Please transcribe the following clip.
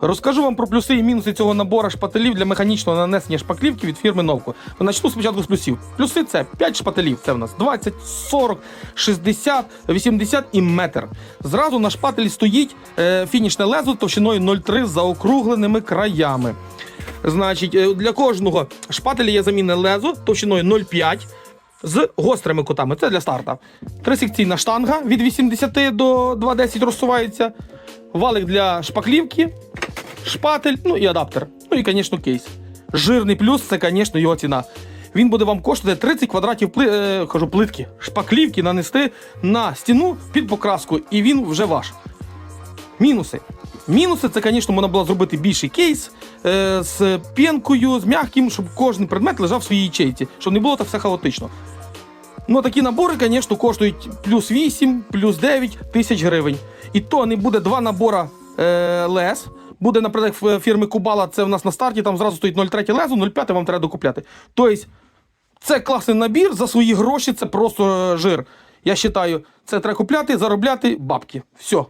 Розкажу вам про плюси і мінуси цього набору шпателів для механічного нанесення шпаклівки від фірми Новко. Начну спочатку з плюсів. Плюси це 5 шпателів. Це в нас 20, 40, 60, 80 і метр. Зразу на шпателі стоїть е, фінішне лезо товщиною 0,3 з заокругленими краями. Значить, е, для кожного шпателя є замінне лезо товщиною 0,5 з гострими кутами. Це для старта. Трисекційна штанга від 80 до 2,10 розсувається. Валик для шпаклівки, шпатель, ну і адаптер. Ну і, звісно, кейс. Жирний плюс це, звісно, його ціна. Він буде вам коштувати 30 квадратів пли... е, кажу, плитки, шпаклівки нанести на стіну під покраску, і він вже ваш. Мінуси. Мінуси це, звісно, можна було зробити більший кейс е, з пінкою, з м'яким, щоб кожен предмет лежав в своїй ячейці, щоб не було так все хаотично. Ну, такі набори, звісно, коштують плюс 8, плюс 9 тисяч гривень. І то не буде два набора е, лез. Буде, наприклад, фірми Кубала, це в нас на старті, там зразу стоїть 0,3 лезо, 0,5 вам треба докупляти. Тобто, це класний набір, за свої гроші це просто е, жир. Я вважаю, це треба купляти, заробляти бабки. Все.